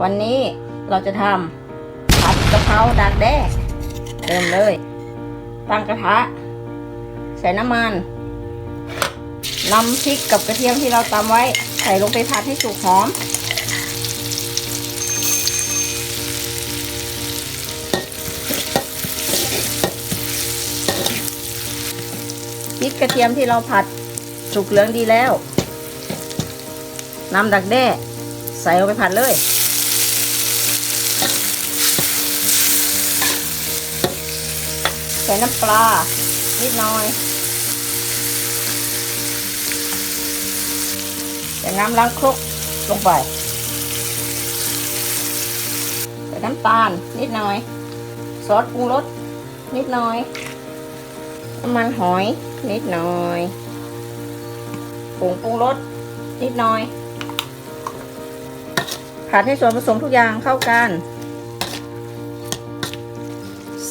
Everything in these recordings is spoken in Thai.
วันนี้เราจะทำผัดกะเพราดักแด้เริ่มเลย ตั้งกระทะ ใส่น้ำมันนำพริกกับกระเทียมที่เราตำไว้ ใส่ลงไปผัดให้สุกหอม พริกกระเทียมที่เราผัดสุกเหลืองดีแล้วนำดักแด้ใส่ลงไปผัดเลย ใส่น้ำปลา นิดหน่อย ใส่น้ำล้างครกลงไป ใส่น้ำตาล นิดหน่อย ซอสปรุงรส นิดหน่อย น้ำมันหอย นิดหน่อยผงปรุงรส นิดหน่อยผัดให้ส่วนผสมทุกอย่างเข้ากัน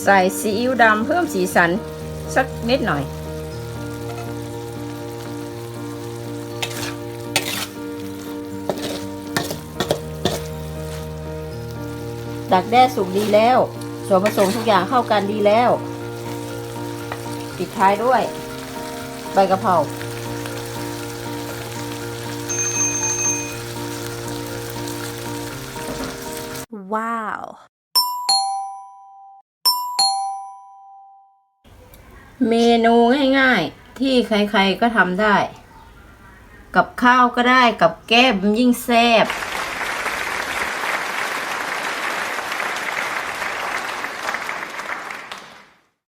ใส่ซีอิ๊วดำเพิ่มสีสันสักนิดหน่อย ดักแด้สุกดีแล้ว ส่วนผสมทุกอย่างเข้ากันดีแล้ว ปิดท้ายด้วย ใบกะเพราว้าว เมนูง่ายๆ ที่ใครๆก็ทำได้ กับข้าวก็ได้กับแก้มยิ่งแซ่บ